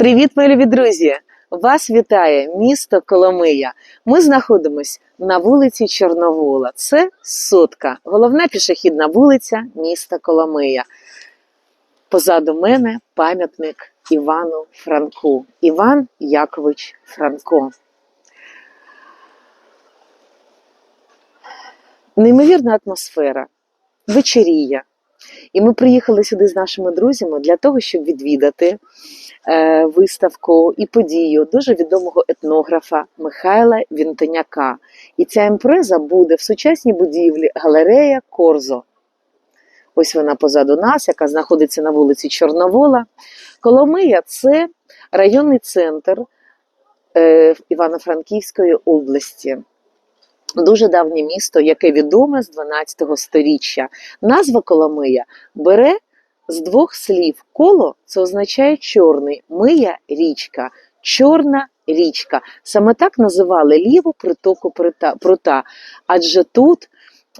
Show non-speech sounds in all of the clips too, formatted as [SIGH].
Привіт, мої любі друзі! Вас вітає місто Коломия. Ми знаходимось на вулиці Чорновола. Це сотка, головна пішохідна вулиця міста Коломия. Позаду мене пам'ятник Івану Франку. Іван Якович Франко. Неймовірна атмосфера, вечерія. І ми приїхали сюди з нашими друзями для того, щоб відвідати е, виставку і подію дуже відомого етнографа Михайла Вінтоняка. І ця імпреза буде в сучасній будівлі галерея Корзо. Ось вона позаду нас, яка знаходиться на вулиці Чорновола. Коломия це районний центр е, Івано-Франківської області. Дуже давнє місто, яке відоме з 12 століття. Назва Коломия бере з двох слів. Коло це означає чорний, мия річка, чорна річка. Саме так називали ліву притоку прута. адже тут.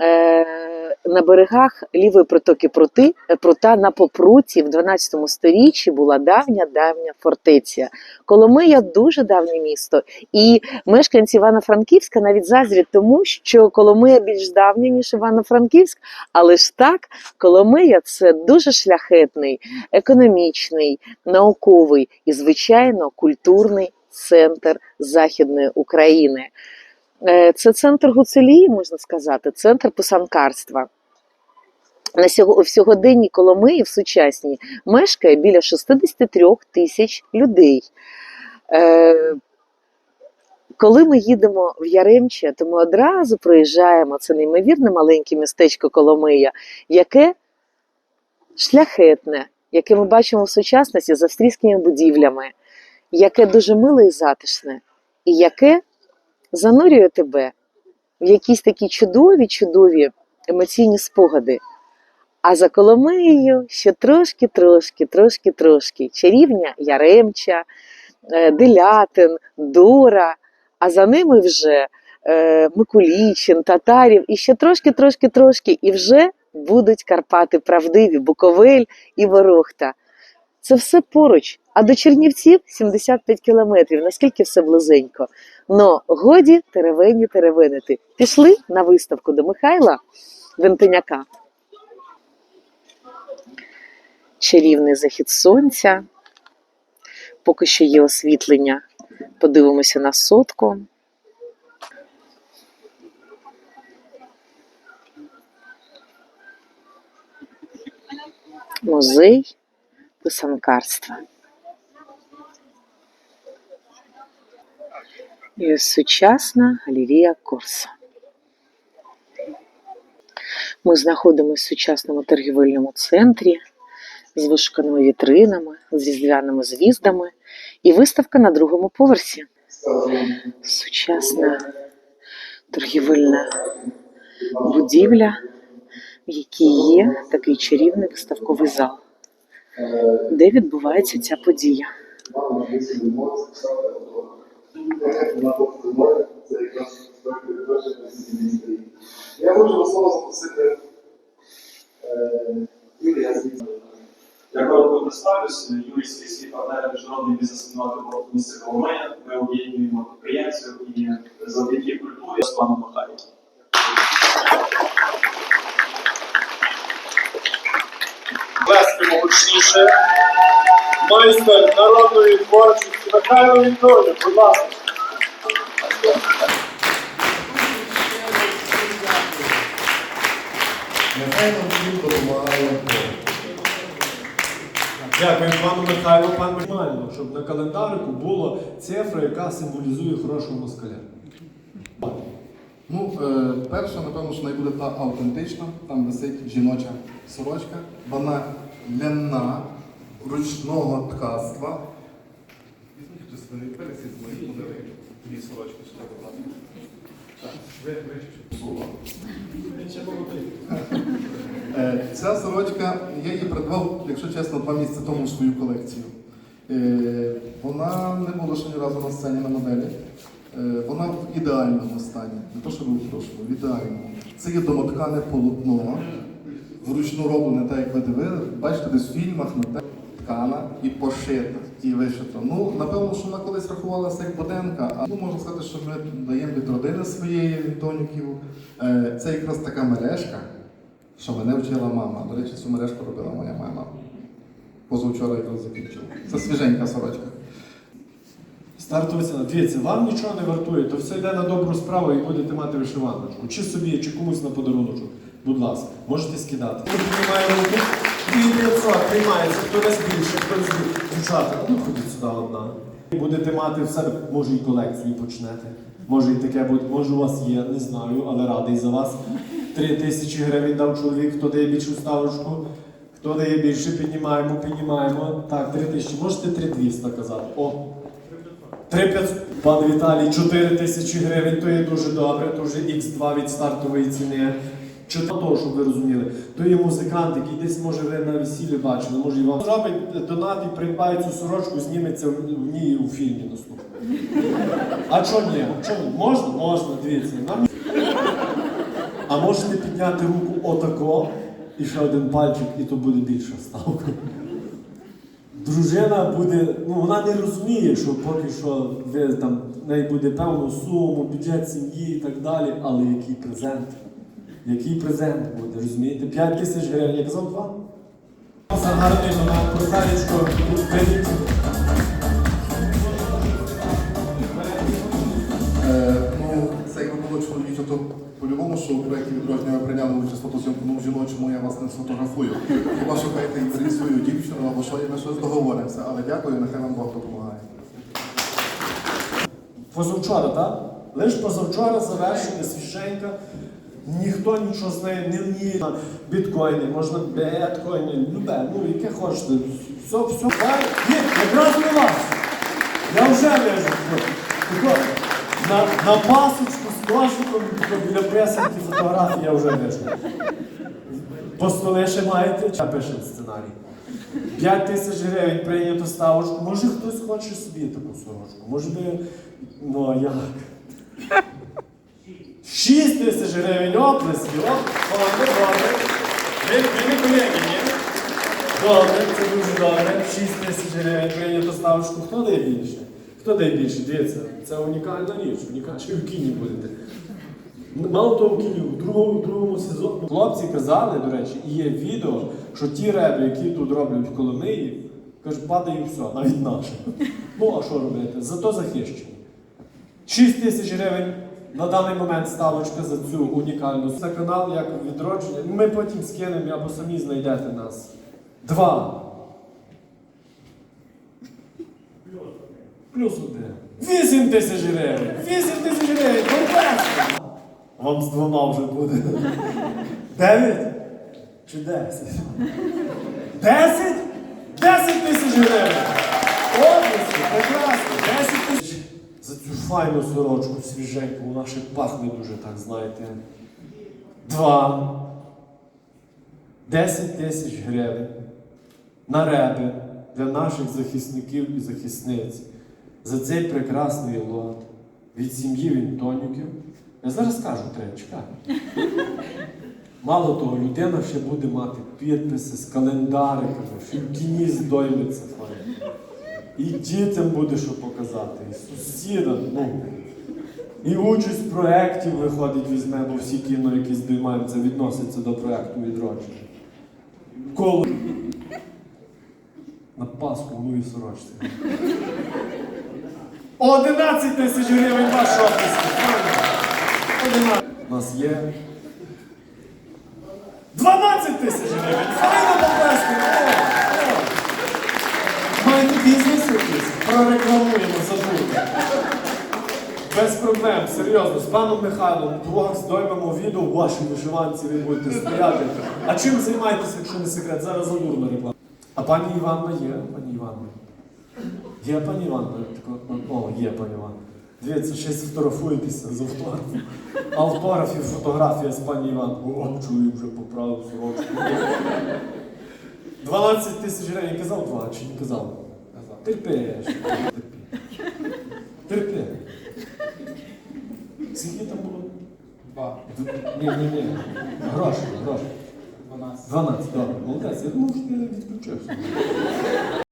Е, на берегах лівої протоки прути, е, прута на попруті в 12 сторіччі була давня давня фортеця. Коломия дуже давнє місто, і мешканці Івано-Франківська навіть заздрять тому, що Коломия більш давня, ніж Івано-Франківськ, але ж так, Коломия це дуже шляхетний, економічний, науковий і, звичайно, культурний центр Західної України. Е, Це центр гуцелії, можна сказати, центр писанкарства. На сього- в сьогоденній Коломиї в сучасній мешкає біля 63 тисяч людей. Е, коли ми їдемо в Яремче, то ми одразу проїжджаємо це неймовірне маленьке містечко Коломия, яке шляхетне, яке ми бачимо в сучасності з австрійськими будівлями, яке дуже миле і затишне, і яке занурює тебе в якісь такі чудові, чудові емоційні спогади. А за Коломиєю ще трошки, трошки, трошки, трошки чарівня Яремча, е, Делятин, Дора, а за ними вже е, Микулічин, Татарів, і ще трошки, трошки, трошки, і вже будуть Карпати правдиві, Буковель і Ворохта. Це все поруч. А до Чернівців 75 кілометрів. Наскільки все близенько. Но годі теревені теревенити. Пішли на виставку до Михайла Вентиняка. Чарівний захід сонця. Поки що є освітлення. Подивимося на сотку. Музей писанкарства. І сучасна галерія Корса. Ми знаходимося в сучасному торгівельному центрі з вишуканими вітринами, з різдвяними звіздами і виставка на другому поверсі. Сучасна торгівельна будівля, в якій є такий чарівний виставковий зал, де відбувається ця подія. Я хочу до слова запросити е, Юрія. Я коротко представлюсь, Юрій Слізький, партнер міжнародної бізнес-спільноти «Порт місця Коломия. Ми об'єднуємо підприємців і завдяки культурі з паном Михайлом. Плескимо гучніше. Майстер народної творчості Михайло Вікторович, будь ласка. Нехай нам всім допомагає Дякую пану Михайлу, пан Максимально, щоб на календарику була цифра, яка символізує хорошого москаля. Ну, е, перша, напевно, що найбуде та автентична, там висить жіноча сорочка. Вона ляна, ручного ткацтва. Візьміть хтось свої пересід мої модели, дві сорочки сюди, будь ласка. Так, ви вище. Е, Ця сорочка, я її придбав, якщо чесно, два місяці тому в свою колекцію. Е, Вона не була ще ні разу на сцені на моделі. Е, Вона в ідеальному стані. Не то, що ви в прошлому, в ідеальному. Це є домоткане полотно, вручну роблене, так як ви дивили. Бачите, десь в фільмах на те. ткана і пошита, і вишита. Ну, напевно, що вона колись рахувалася як буденка, а ну, можна сказати, що ми даємо від родини своєї від тоніків. Е, Це якраз така мережка, що мене вчила мама. До речі, цю мережку робила моя мама. Позавчора якраз закінчила. Це свіженька сорочка. Ціна. Дивіться, вам нічого не вартує, то все йде на добру справу і будете мати вишиваночку. Чи собі, чи комусь на подарунок. Будь ласка, можете скидати. Хто піднімає руку? 2500 приймається, хто десь більше, хто десь більше. Дівчата, ну ходіть сюди одна. Будете мати в себе, може і колекцію почнете. Може і таке буде, може у вас є, не знаю, але радий за вас. Три тисячі гривень дав чоловік, хто дає більшу ставочку. Хто дає більше, піднімаємо, піднімаємо. Так, три тисячі. Можете три двісті казати. О, 3500. Пан Віталій, 4 тисячі гривень, то є дуже добре, то вже Х2 від стартової ціни. Чи того, щоб ви розуміли, то є музикант, який десь може ви на весіллі бачили, може і вам зробить донат і придбає цю сорочку, зніметься в ній у фільмі наступному. А чого ні? Чо? Можна? Можна, дивіться. Нам... А можете підняти руку отако і ще один пальчик, і то буде більша ставка. Дружина буде, ну вона не розуміє, що поки що ви там в неї буде певну суму, бюджет сім'ї і так далі, але який презент? Який презент буде, розумієте? 5 тисяч гривень, я казав два. За гарний на прозаєчко відкритий. Е, ну, це якби було чоловіче, то по-любому, що у проєкті відродження ви прийняли участь фотосйомку, ну жіночому я вас не сфотографую. Хіба інтерв'ю свою дівчину або що, і ми щось договоримося. Але дякую, нехай вам Бог допомагає. Позавчора, так? Лиш позавчора завершення свіженька. Ніхто нічого з нею не вміє. Біткоїни, можна біткоїни, любе, ну яке хочете. Все, все. Є, якраз на вас. Я вже лежу. На, на пасочку з кошиком біля пресинки фотографії я вже лежу. По столі ще маєте, чи пишемо сценарій. 5 тисяч гривень прийнято ставочку. Може хтось хоче собі таку сорочку. Може би. Ну а як? 6 тисяч гривень оплесків. Оп, добре, добре. Ви, ви не колеги? Добре, це дуже добре. 6 тисяч гривень прийнято ставочку. Хто дає більше? Хто дає більше? Дивіться, це унікальна річ. Унікальна. Ще в кіні будете. Мало того, в кіні, в другому, другому сезоні. Хлопці казали, до речі, і є відео, що ті реби, які тут роблять в Коломиї, кажуть, падає все, навіть наше. Ну, а що робити? Зато захищені. 6 тисяч гривень на даний момент ставочка за цю унікальну. Це канал як відродження. Ми потім скинемо або самі знайдете нас. Два. Плюс один. Вісім тисяч гривень. Вісім тисяч гривень. Вам з двома вже буде. Дев'ять? Чи десять? Десять? Десять тисяч гривень. Цю файну сорочку свіженьку, вона ще пахне дуже, так знаєте. Два. Десять тисяч гривень на реби для наших захисників і захисниць за цей прекрасний лот від сім'ї Вінтонюків. Я зараз скажу, треба чекати. [LAUGHS] Мало того, людина ще буде мати підписи з календариками, що в кіні файно. І дітям буде що показати, і сусідам. Ну. І участь в проєкті виходить, візьме, бо всі кіно, які здіймаються, відносяться до проєкту відродження. Коло. На Пасху в сорочці. 11 тисяч гривень ваш офіс. У нас є 12 тисяч гривень. Файно поплескуємо. О, о. Маєте бізнес якийсь? Прорекламуємо забудьте. Без проблем, серйозно, з паном Михайлом двох здоймемо відео в вашій вишиванці, ви будете стояти. А чим займаєтеся, якщо не секрет? Зараз задурно реклама. А пані Іванна є, пані Іванна. Є пані Іванна? О, є пані Іванна. Дивіться, ще сфотографуєтеся з автографом. Автограф і фотографія з пані Іванною. О, чоловік вже поправив сорочку. 12 тисяч гривень. Казав два, чи не казав? Терпиш. Терпи. Скільки там було? Два. Ні, ні, ні. Гроші, гроші. 12, добре, молодець. Я думав, що ти відключився.